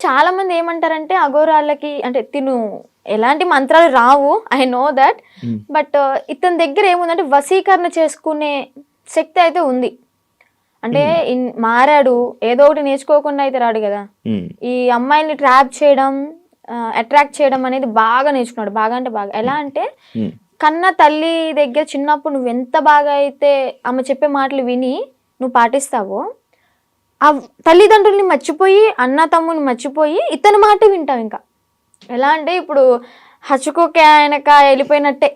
చాలా మంది ఏమంటారంటే అఘోరాళ్ళకి అంటే తిను ఎలాంటి మంత్రాలు రావు I know that Hmm. But ఇతని దగ్గర ఏముందంటే వశీకరణ చేసుకునే శక్తి అయితే ఉంది. అంటే ఇన్- మారాడు ఏదో ఒకటి నేర్చుకోకుండా అయితే రాడు కదా. ఉమ్, ఈ అమ్మాయిల్ని ట్రాప్ చేయడం అట్రాక్ట్ చేయడం అనేది బాగా నేర్చుకున్నాడు బాగా అంటే బాగా. ఎలా అంటే ఉమ్, కన్న తల్లి దగ్గర చిన్నప్పుడు నువ్వు ఎంత బాగా అయితే ఆమె చెప్పే మాటలు విని నువ్వు పాటిస్తావో ఆ తల్లిదండ్రుల్ని మర్చిపోయి అన్న తమ్ముని మర్చిపోయి ఇతని మాట వింటావు ఇంకా. ఎలా అంటే ఇప్పుడు హచ్చుకోకే ఆయనక వెళ్ళిపోయినట్టే.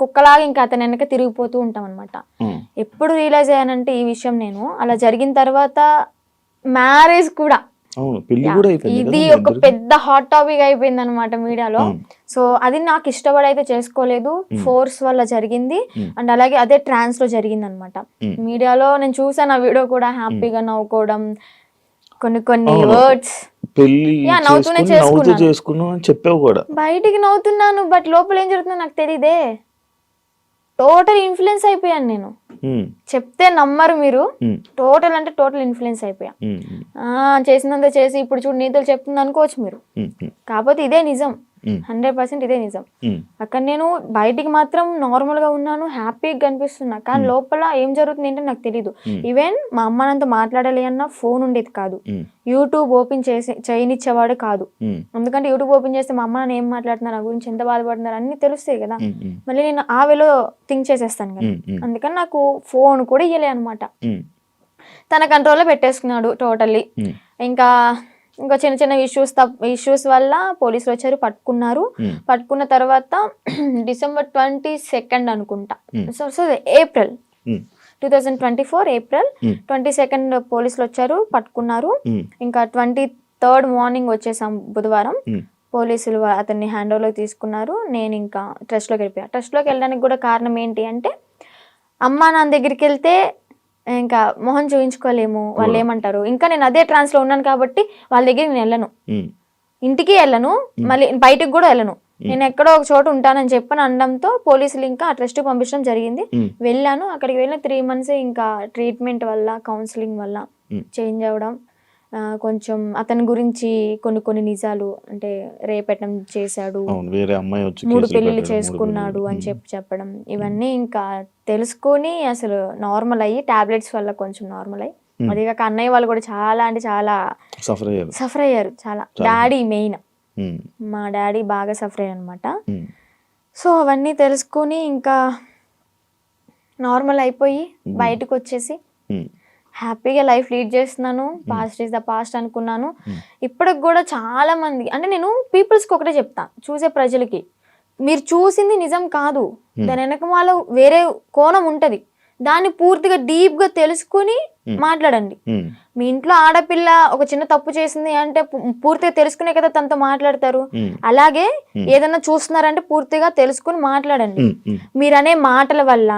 కుక్కలాగా ఇంకా అతని వెనక తిరిగిపోతూ ఉంటాం అనమాట ఎప్పుడు రియలైజ్ అయ్యానంటే ఈ విషయం నేను. అలా జరిగిన తర్వాత మ్యారేజ్ కూడా అవును పెళ్ళి కూడా అయిపోయింది ఇది ఒక? పెద్ద హాట్ టాపిక్ అయిపోయింది అనమాట మీడియాలో అవును. సో అది నాకు ఇష్టపడి అయితే చేసుకోలేదు ఫోర్స్ వల్ల జరిగింది Hmm. అండ్ అలాగే అదే ట్రాన్స్లో జరిగింది అనమాట Hmm. మీడియాలో నేను చూసాను ఆ వీడియో కూడా హ్యాపీగా నవ్వుకోవడం కొన్ని కొన్ని. వర్డ్స్ పెళ్ళి నవ్వుతూ చేసుకున్నాను. చెప్పావు కూడా బయటికి నవ్వుతున్నాను బట్ లోపల ఏం జరుగుతుందో నాకు తెలియదే టోటల్ ఇన్ఫ్లుయెన్స్ అయిపోయాను నేను. చెప్తే నమ్మరు మీరు. టోటల్ అంటే టోటల్ ఇన్ఫ్లుయెన్స్ అయిపోయా. చేసినంత చేసి ఇప్పుడు చూడు నీతులు చెప్తుంది అనుకోవచ్చు మీరు. కాకపోతే ఇదే నిజం. హండ్రెడ్ పర్సెంట్ ఇదే నిజం. అక్కడ నేను బయటికి మాత్రం నార్మల్గా ఉన్నాను హ్యాపీగా కనిపిస్తున్నా. కానీ లోపల ఏం జరుగుతుంది ఏంటో నాకు తెలియదు. ఈవెన్ మా అమ్మ నాతో మాట్లాడాలి అన్న ఫోన్ ఉండేది కాదు. యూట్యూబ్ ఓపెన్ చేసి చేయనిచ్చేవాడు కాదు. ఎందుకంటే యూట్యూబ్ ఓపెన్ చేస్తే మా అమ్మ నాన్న ఏం మాట్లాడుతున్నారు నా గురించి ఎంత బాధపడుతున్నారు అన్ని తెలుస్తాయి కదా. మళ్ళీ నేను ఆ వేలో థింక్ చేసేస్తాను కదా. అందుకని నాకు ఫోన్ కూడా ఇయ్యలే అనమాట తన కంట్రోల్లో పెట్టేసుకున్నాడు టోటల్లీ. ఇంకా ఇంకా చిన్న చిన్న ఇష్యూస్ ఇష్యూస్ వల్ల పోలీసులు వచ్చారు పట్టుకున్నారు. ఉమ్, పట్టుకున్న తర్వాత డిసెంబర్ ట్వంటీ సెకండ్ అనుకుంటా. Hmm. So so April two thousand twenty four April Hmm. Twenty second పోలీసులు వచ్చారు పట్టుకున్నారు. ఉమ్, ఇంకా ట్వంటీ థర్డ్ మార్నింగ్ వచ్చేసాం బుధవారం. ఉమ్, పోలీసులు అతన్ని హ్యాండ్ ఓవర్లోకి తీసుకున్నారు. నేను ఇంకా ట్రస్ట్లోకి వెళ్ళిపోయా. ట్రస్ట్లోకి వెళ్ళడానికి కూడా కారణం ఏంటి అంటే అమ్మ నాన్న దగ్గరికి వెళ్తే ఇంకా మొహం చూపించుకోలేము వాళ్ళు ఏమంటారు? ఇంకా నేను అదే ట్రాన్స్లో ఉన్నాను కాబట్టి వాళ్ళ దగ్గరికి నేను వెళ్ళను. ఇంటికి వెళ్ళను మళ్ళీ బయటికి కూడా వెళ్ళను. నేను ఎక్కడో ఒక చోట ఉంటానని చెప్పని అనడంతో పోలీసులు ఇంకా ఆ ట్రస్ట్ పంపించడం జరిగింది. వెళ్ళాను. అక్కడికి వెళ్ళిన త్రీ మంత్స్ ఇంకా ట్రీట్మెంట్ వల్ల కౌన్సిలింగ్ వల్ల. చేంజ్ అవ్వడం కొంచెం అతని గురించి కొన్ని కొన్ని నిజాలు అంటే రేపెట్టడం చేశాడు. అవును వేరే అమ్మాయి వచ్చి మూడు కేసులు పెళ్ళిళ్ళు పెట్టడం, మూడు చేసుకున్నాడు పెళ్ళిళ్ళు. అని చెప్పి చెప్పడం ఇవన్నీ ఇంకా తెలుసుకొని అసలు నార్మల్ అయ్యి టాబ్లెట్స్ వల్ల కొంచెం నార్మల్ అయ్యి. Hmm. అది కాక అన్నయ్య వాళ్ళు కూడా చాలా అంటే చాలా సఫర్ అయ్యారు. సఫర్ అయ్యారు చాలా. డాడీ మెయిన్ ఉమ్, మా డాడీ బాగా సఫర్ అయ్యారు అనమాట ఉమ్, సో అవన్నీ తెలుసుకొని ఇంకా నార్మల్ అయిపోయి బయటకు వచ్చేసి ఉమ్, హ్యాపీగా లైఫ్ లీడ్ చేస్తున్నాను పాస్ట్ ఇస్ ద పాస్ట్ అనుకున్నాను. ఇప్పటికి కూడా చాలా మంది అంటే నేను పీపుల్స్కి ఒకటే చెప్తా చూసే ప్రజలకి. మీరు చూసింది నిజం కాదు. దాని వెనక వాళ్ళ వేరే కోణం ఉంటది. దాన్ని పూర్తిగా డీప్గా తెలుసుకుని మాట్లాడండి. మీ ఇంట్లో ఆడపిల్ల ఒక చిన్న తప్పు చేసింది అంటే పూర్తిగా తెలుసుకునే కదా తనతో మాట్లాడతారు. అలాగే ఏదైనా చూస్తున్నారంటే పూర్తిగా తెలుసుకుని మాట్లాడండి. ఉమ్, ఉమ్, మీరు అనే మాటల వల్ల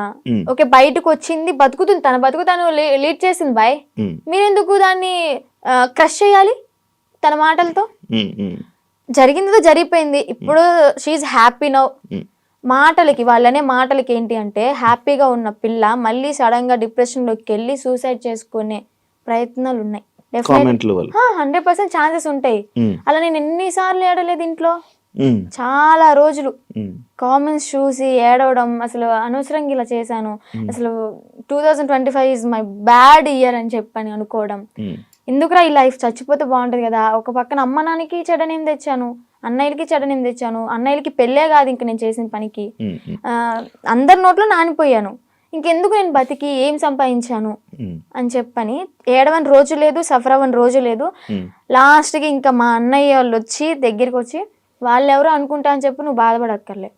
ఓకే బయటకు వచ్చింది బతుకుతుంది తన బతుకు తను లీడ్ చేసింది బాయ్. మీరెందుకు దాన్ని క్రష్ చేయాలి తన మాటలతో? జరిగిందితో జరిగిపోయింది. ఇప్పుడు షీఈ్ హ్యాపీ నౌ మాటలకి వాళ్ళనే మాటలకి ఏంటి అంటే హ్యాపీగా ఉన్న పిల్ల మళ్ళీ సడన్గా డిప్రెషన్లోకి వెళ్ళి సూసైడ్ చేసుకునే ప్రయత్నాలు ఉన్నాయి హండ్రెడ్ పర్సెంట్ ఛాన్సెస్ ఉంటాయి. అలా నేను ఎన్నిసార్లు ఏడలేదు ఇంట్లో? చాలా రోజులు. కామెంట్స్ చూసి ఏడవడం అసలు అనవసరంగా ఇలా చేశాను. అసలు two thousand twenty five is my bad year అని చెప్పని అనుకోవడం. ఎందుకురా ఈ లైఫ్ చచ్చిపోతే బాగుంటుంది కదా? ఒక పక్కన అమ్మ నాన్నకి చెడనేం తెచ్చాను. అన్నయ్యలకి చెడనేం తెచ్చాను. అన్నయ్యలకి పెళ్ళే కాదు ఇంక నేను చేసిన పనికి. అందరి నోట్లో నానిపోయాను. ఇంకెందుకు నేను బతికి ఏం సంపాదించాను? అని చెప్పని ఏడవని రోజు లేదు సఫర్ అవ్వని రోజు లేదు. లాస్ట్కి ఇంకా మా అన్నయ్య వాళ్ళు వచ్చి దగ్గరికి వచ్చి వాళ్ళు ఎవరో అనుకుంటా అని చెప్పి నువ్వు బాధపడక్కర్లే.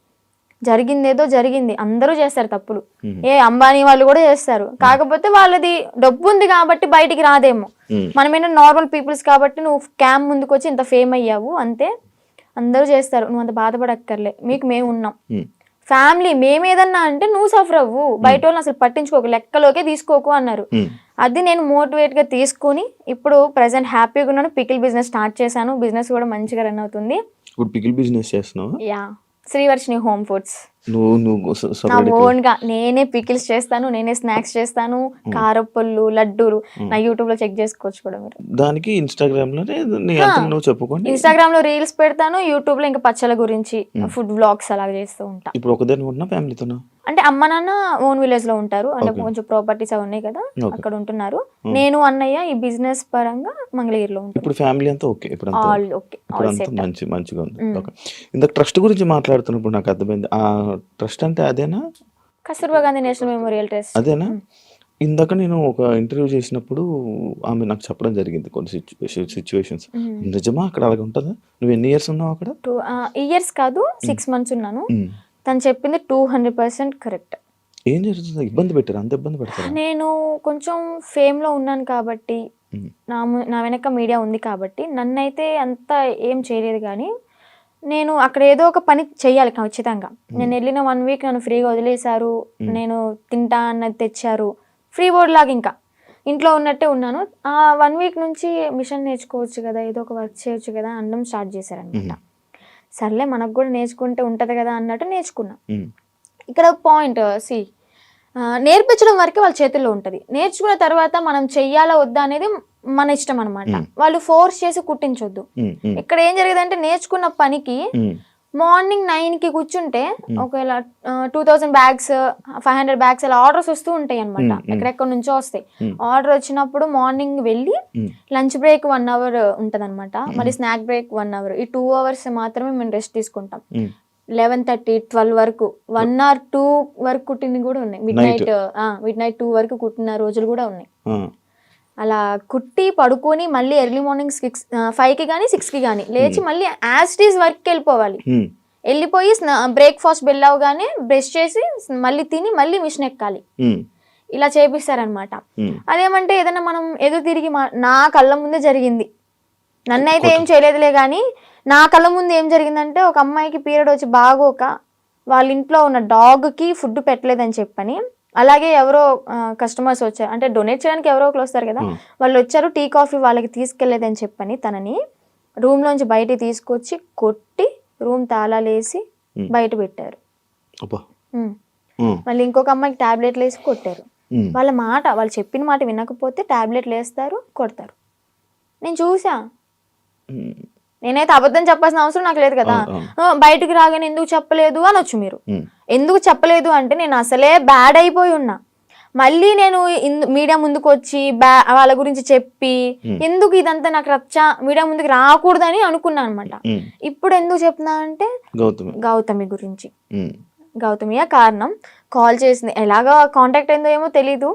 జరిగిందేదో జరిగింది. అందరూ చేస్తారు తప్పులు. ఏ అంబానీ వాళ్ళు కూడా చేస్తారు. కాకపోతే వాళ్ళది డబ్బు ఉంది కాబట్టి బయటికి రాదేమో. ఉమ్, మనం ఏంటంటే నార్మల్ పీపుల్స్ కాబట్టి నువ్వు క్యామ్ ముందుకు వచ్చి ఇంత ఫేమ్ అయ్యావు అంతే. అందరూ చేస్తారు. నువ్వు అంత బాధపడక్కర్లే. మీకు మేము ఉన్నాం. ఫ్యామిలీ మేము ఏదన్నా అంటే నువ్వు సఫర్ అవ్వు. బయట వాళ్ళని అసలు పట్టించుకోకు. లెక్కలోకే తీసుకోకు అన్నారు. అది నేను మోటివేట్గా తీసుకొని ఇప్పుడు ప్రజెంట్ హ్యాపీగా ఉన్నాను. పికిల్ బిజినెస్ స్టార్ట్ చేశాను. బిజినెస్ కూడా మంచిగా రన్ అవుతుంది. ఇప్పుడు పికిల్ బిజినెస్ చేస్తున్నావా? యా. Srivarshini home foods. నువ్వు నువ్వు నేనే పికిల్స్ చేస్తాను నేనే స్నాక్స్ చేస్తాను కారపళ్ళు లడ్డూలు నా యూట్యూబ్లో చెక్ చేసుకోవచ్చు కూడా మీరు. దానికి ఇన్స్టాగ్రామ్లోనే అంత నువ్వు చెప్పుకొని ఇన్స్టాగ్రామ్లో రీల్స్ పెడతాను యూట్యూబ్లో ఇంకా పచ్చల గురించి ఫుడ్ వ్లాగ్స్ అలాగ చేస్తూ ఉంటా. ఇప్పుడు ఒకదాని ఉన్నా ఫ్యామిలీతోనా? అంటే అమ్మ నాన్న ఓన్ విలేజ్లో ఉంటారు. అంటే. కొంచెం ప్రాపర్టీస్ అవి ఉన్నాయి కదా. అక్కడ ఉంటున్నారు. నేను అన్నయ్య ఈ బిజినెస్ పరంగా మంగళగిరిలో ఉంటాను ఇప్పుడు ఫ్యామిలీ అంతా ఓకే ఇప్పుడు ఆల్ ఓకే ఇప్పుడు అంతా మంచి మంచిగా ఉంది. ఓకే ఇందాక ట్రస్ట్ గురించి మాట్లాడుతున్నప్పుడు నాకు అర్థమైంది. ఆ ట్రస్ట్ అంటే అదేనా? Kasturba Gandhi national memorial trust. అదేనా? ఇందాక నేను ఒక ఇంటర్వ్యూ చేసినప్పుడు ఆమె నాకు చెప్పడం జరిగింది కొన్ని సిచ్యువేషన్స్ నిజమా? అక్కడ అలాగ ఉంటుందా నువ్వు ఎన్ని ఇయర్స్ ఉన్నావు అక్కడ? ఇయర్స్ కాదు సిక్స్ మంత్స్ ఉన్నాను. తను చెప్పింది టూ హండ్రెడ్ పర్సెంట్ కరెక్ట్. ఏం జరుగుతుంది? ఇబ్బంది పెట్టారు? అంత ఇబ్బంది పెడతారా? నేను కొంచెం ఫేమ్లో ఉన్నాను కాబట్టి. నా నా వెనక మీడియా ఉంది కాబట్టి నన్నైతే అంత ఏం చేయలేదు కానీ నేను అక్కడ ఏదో ఒక పని చెయ్యాలి ఖచ్చితంగా నేను వెళ్ళిన వన్ వీక్ నన్ను ఫ్రీగా వదిలేశారు నేను తింటా అన్నది తెచ్చారు. ఫ్రీ బోర్డ్ లాగా ఇంకా. ఇంట్లో ఉన్నట్టే ఉన్నాను. ఆ వన్ వీక్ నుంచి మిషన్ నేర్చుకోవచ్చు కదా ఏదో ఒక వర్క్ చేయొచ్చు కదా అనడం స్టార్ట్ చేశారనమాట సర్లే మనకు కూడా నేర్చుకుంటే ఉంటది కదా అన్నట్టు నేర్చుకున్నా. ఇక్కడ పాయింట్ సి నేర్పించడం వరకే వాళ్ళ చేతుల్లో ఉంటుంది నేర్చుకున్న తర్వాత మనం చెయ్యాలా వద్దా అనేది మన ఇష్టం అనమాట వాళ్ళు ఫోర్స్ చేసి కుట్టించొద్దు. ఇక్కడ ఏం జరిగేదంటే నేర్చుకున్న పనికి. మార్నింగ్ నైన్కి కూర్చుంటే ఒకవేళ two thousand bags five hundred bags అలా ఆర్డర్స్ వస్తూ ఉంటాయి అనమాట ఎక్కడెక్కడ నుంచో వస్తాయి. ఆర్డర్ వచ్చినప్పుడు మార్నింగ్ వెళ్ళి. లంచ్ బ్రేక్ వన్ అవర్ ఉంటది అనమాట మళ్ళీ స్నాక్ బ్రేక్ వన్ అవర్. ఈ టూ అవర్స్ మాత్రమే మేము రెస్ట్ తీసుకుంటాం. లెవెన్ థర్టీ ట్వెల్వ్ వరకు. వన్ ఆర్ టూ వరకు కుట్టినవి కూడా ఉన్నాయి. Midnight midnight two వరకు కుట్టిన రోజులు కూడా ఉన్నాయి. అలా కుట్టి పడుకొని మళ్ళీ ఎర్లీ మార్నింగ్ సిక్స్ ఫైవ్కి కానీ సిక్స్కి కానీ లేచి మళ్ళీ యాస్టీస్ వర్క్కి వెళ్ళిపోవాలి ఉమ్. వెళ్ళిపోయి బ్రేక్ఫాస్ట్ బెల్ అవగానే బ్రష్ చేసి మళ్ళీ తిని మళ్ళీ మిషన్ ఎక్కాలి ఉమ్. ఇలా చేపిస్తారనమాట. అదేమంటే ఏదైనా మనం ఎదురు తిరిగి మా నా కళ్ళ ముందే జరిగింది నన్నైతే ఏం చేయలేదులే కానీ నా కళ్ళ ముందు ఏం జరిగిందంటే ఒక అమ్మాయికి పీరియడ్ వచ్చి బాగోక వాళ్ళ ఇంట్లో ఉన్న డాగ్కి ఫుడ్ పెట్టలేదని చెప్పని అలాగే ఎవరో కస్టమర్స్ వచ్చారు అంటే డొనేట్ చేయడానికి ఎవరో ఒకరు వస్తారు కదా. వాళ్ళు వచ్చారు టీ కాఫీ వాళ్ళకి తీసుకెళ్ళేదని చెప్పని తనని రూమ్ లోంచి బయటికి తీసుకొచ్చి కొట్టి రూమ్ తాళాలేసి. బయట పెట్టారు. మళ్ళీ ఇంకొక అమ్మాయికి టాబ్లెట్లు వేసి కొట్టారు. వాళ్ళ మాట వాళ్ళు చెప్పిన మాట వినకపోతే టాబ్లెట్లు వేస్తారు కొడతారు నేను చూసా. నేనైతే అబద్ధం చెప్పాల్సిన అవసరం నాకు లేదు కదా. బయటికి రాగానే ఎందుకు చెప్పలేదు అనొచ్చు మీరు. ఉమ్. ఎందుకు చెప్పలేదు అంటే నేను అసలే బ్యాడ్ అయిపోయి ఉన్నా. మళ్ళీ నేను మీడియా ముందుకు వచ్చి బ్యా వాళ్ళ గురించి చెప్పి ఎందుకు ఇదంతా నాకు రచ్చ మీడియా ముందుకు రాకూడదని అనుకున్నా అనమాట. ఇప్పుడు ఎందుకు చెప్తున్నా అంటే గౌతమి. గౌతమి గురించి. గౌతమియే కారణం. కాల్ చేసింది. ఎలాగా కాంటాక్ట్ అయిందో ఏమో తెలీదు.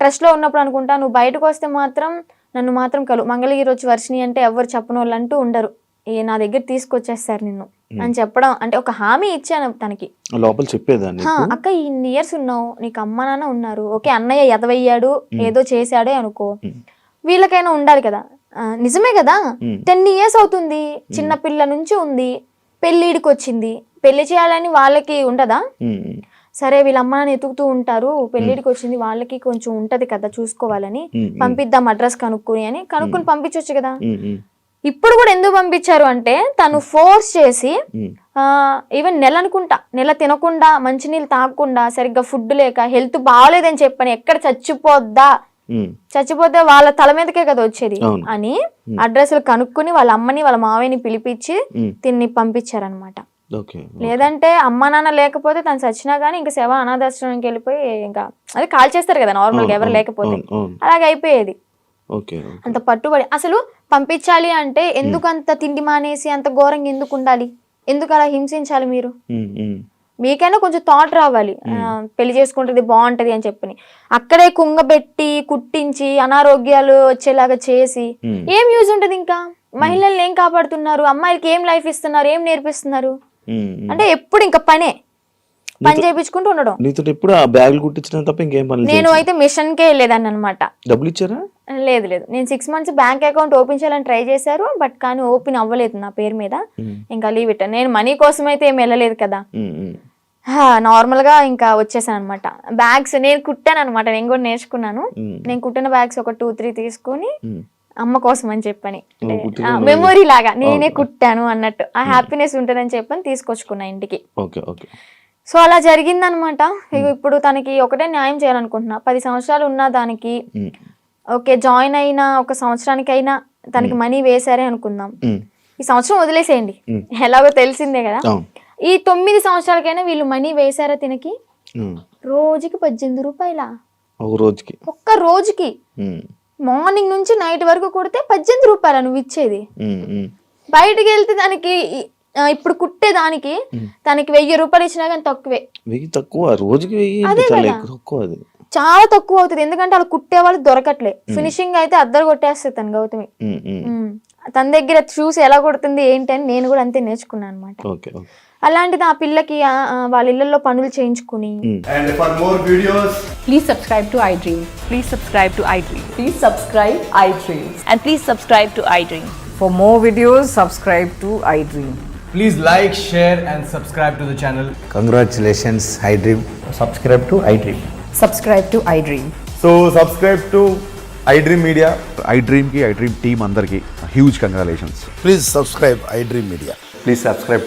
ట్రస్ట్లో ఉన్నప్పుడు అనుకుంటా నువ్వు బయటకు వస్తే మాత్రం నన్ను మాత్రం కలు మంగళగిరి వచ్చి వర్షిని అంటే ఎవరు చెప్పని వాళ్ళు అంటూ ఉండరు. ఏ నా దగ్గర తీసుకొచ్చేస్తారు నిన్ను. అని చెప్పడం అంటే ఒక హామీ ఇచ్చాను తనకి. లోపల చెప్పేదాన్ని "హా, అక్క ఇన్ని ఇయర్స్ ఉన్నావు నీకు అమ్మ నాన్న ఉన్నారు. ఓకే అన్నయ్య ఎదవయ్యాడు ఏదో చేశాడే అనుకో. వీళ్ళకైనా ఉండాలి కదా. నిజమే కదా. టెన్ ఇయర్స్ అవుతుంది. చిన్న పిల్ల నుంచి ఉంది. పెళ్ళిడికి వచ్చింది. పెళ్ళి చేయాలని వాళ్ళకి ఉండదా. సరే వీళ్ళ అమ్మ నాన్న ఎతుకుతూ ఉంటారు పెళ్ళిడికి వచ్చింది వాళ్ళకి కొంచెం ఉంటది కదా చూసుకోవాలని. పంపిద్దాం అడ్రస్ కనుక్కుని అని కనుక్కుని పంపించవచ్చు కదా. ఇప్పుడు కూడా ఎందుకు పంపించారు అంటే తను ఫోర్స్ చేసి. ఈవెన్ నెల అనుకుంటా నెల తినకుండా మంచినీళ్ళు తాగకుండా సరిగ్గా ఫుడ్ లేక హెల్త్ బాగాలేదని చెప్పని ఎక్కడ చచ్చిపోద్దా. చచ్చిపోతే వాళ్ళ తల మీదకే కదా వచ్చేది. అని అడ్రస్లు కనుక్కుని వాళ్ళ అమ్మని వాళ్ళ మావయ్యని పిలిపించి. తిన్ని పంపించారనమాట లేదంటే అమ్మ నాన్న లేకపోతే తను చచ్చినా కానీ ఇంకా శవ అనాథాశ్రమానికి వెళ్ళిపోయి ఇంకా అది కాల్ చేస్తారు కదా నార్మల్గా ఎవరు లేకపోతే. అలాగే అయిపోయేది. అంత పట్టుబడి అసలు పంపించాలి అంటే ఎందుకు అంత తిండి మానేసి అంత ఘోరంగా ఎందుకు ఉండాలి? ఎందుకు అలా హింసించాలి మీరు. మీకైనా కొంచెం థాట్ రావాలి. పెళ్ళి చేసుకుంటుంది బాగుంటది అని చెప్పని. అక్కడే కుంగబెట్టి కుట్టించి అనారోగ్యాలు వచ్చేలాగా చేసి. ఏం యూజ్ ఉంటుంది ఇంకా? మహిళల్ని ఏం కాపాడుతున్నారు? అమ్మాయిలకి ఏం లైఫ్ ఇస్తున్నారు? ఏం నేర్పిస్తున్నారు. అంటే ఎప్పుడు ఇంకా పనే? పని చేయించుకుంటూ ఉండడం. నీతో ఎప్పుడు ఆ బ్యాగులు కుట్టించిన తప్ప ఇంకేం పని నేను అయితే మిషన్ కే వెళ్ళేదాన్ని అనమాట డబ్బులు ఇచ్చారా? లేదు లేదు. నేను six months bank account open చేయాలని ట్రై చేశారు బట్ కానీ ఓపెన్ అవ్వలేదు నా పేరు మీద. ఇంకా లీవ్ ఇట్ నేను మనీ కోసం అయితే ఏం వెళ్ళలేదు కదా. నార్మల్గా ఇంకా వచ్చేసాను అనమాట బ్యాగ్స్ నేను కుట్టాను అనమాట నేను కూడా నేర్చుకున్నాను. నేను కుట్టిన బ్యాగ్స్ ఒక టూ త్రీ తీసుకొని. అమ్మ కోసం అని చెప్పని. మెమొరీ లాగా. నేనే కుట్టాను అన్నట్టు. ఆ హ్యాపీనెస్ ఉంటుందని చెప్పని తీసుకొచ్చుకున్నా ఇంటికి. సో అలా జరిగిందనమాట. ఇప్పుడు తనకి ఒకటే న్యాయం చేయాలనుకుంటున్నా. పది సంవత్సరాలు ఉన్న దానికి ఓకే జాయిన్ అయిన ఒక సంవత్సరానికైనా తనకి మనీ వేశారే అనుకుందాం. ఈ సంవత్సరం వదిలేసేయండి. ఎలాగో తెలిసిందే కదా. ఈ తొమ్మిది సంవత్సరాలకైనా వీళ్ళు మనీ వేశారా తినకి? రోజుకి పద్దెనిమిది రూపాయల? ఒక రోజుకి. ఒక్క రోజుకి? మార్నింగ్ నుంచి నైట్ వరకు కొడితే పద్దెనిమిది రూపాయల నువ్వు ఇచ్చేది? బయటికి వెళ్తే దానికి ఇప్పుడు కుట్టే దానికి దానికి వెయ్యి రూపాయలు ఇచ్చినా కానీ తక్కువే. వెయ్యి తక్కువ రోజుకి వెయ్యి తక్కువ అది. చాలా తక్కువ అవుతుంది. ఎందుకంటే వాళ్ళు కుట్టే వాళ్ళు దొరకట్లే. ఫినిషింగ్ అయితే అద్దరు కొట్టేస్తుంది తను గౌతమి. తన దగ్గర చూసి ఎలా కొడుతుంది ఏంటి అని నేను కూడా అంతే నేర్చుకున్నాను అనమాట అలాంటిది ఆ పిల్లకి వాళ్ళ ఇళ్ళలో పనులు చేయించుకుని And for more videos, Please subscribe to iDream. Please subscribe to iDream. Please subscribe iDreams. And please subscribe to iDream. For more videos, subscribe to iDream. please like, share, and subscribe to the channel. Congratulations, iDream. subscribe to iDream. Subscribe to iDream. So, subscribe to iDream Media. I డ్రీమ్కి I dream team అందరికీ huge congratulations Please subscribe iDream Media. Please subscribe